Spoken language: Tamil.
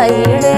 கையிடு